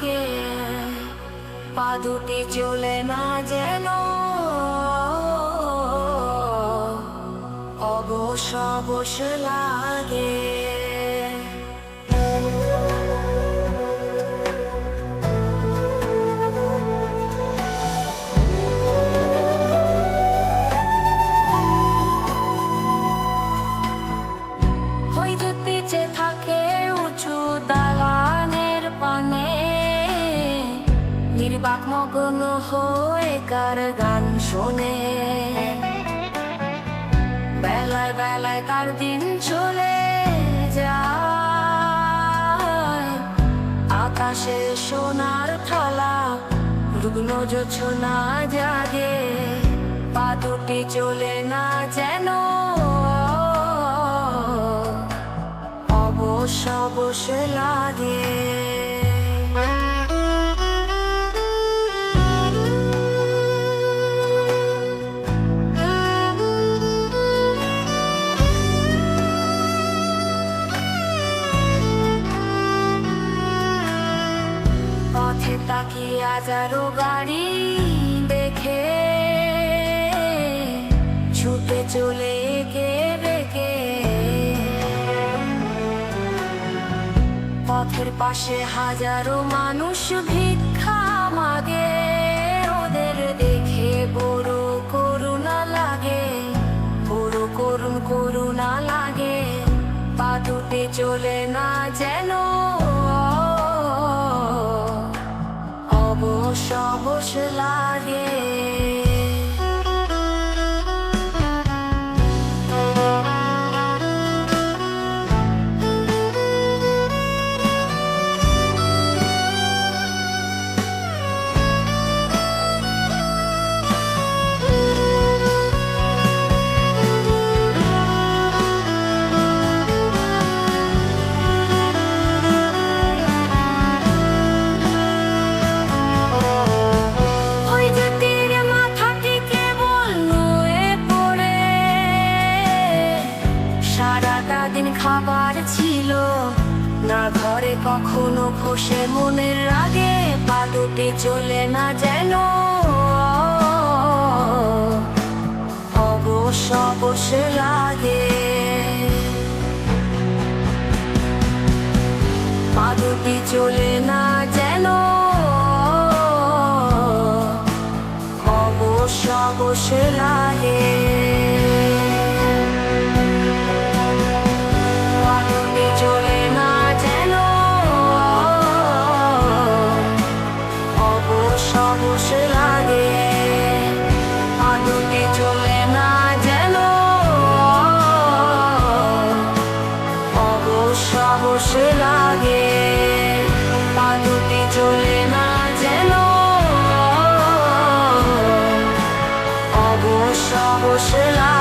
থাকে পা দুটি চলে না যেন। অবশ অবশ লাগে। নির্বাক মগ্ন হয়ে কার গান শোনে? বেলায় বেলায় কার দিন চলে যায়। আকাশে সোনার থালা, রুগ্ন জোছনা জাগে। পা দুটি চলে না যেন অবশ অবশ লাগে। তাকিয়ে হাজারো গাড়ি দেখে? ছুটে চলে কে বেঁকে পথের পাশে হাজারো মানুষ ভিক্ষা মাগে। ওদের দেখে বড় করুণা লাগে। বড় করুণ করুণা লাগে। পা দুটি চলে না যেন অবশ লাগে ওই ঘরে কখনো খসে মনের রাগে, পা দুটি চলে না যেন। অবশ অবশ লাগে পা চলে না যেন। অবশ অবশ লাগে অবশ্য লাগে। পা চলে না যেন। লাগে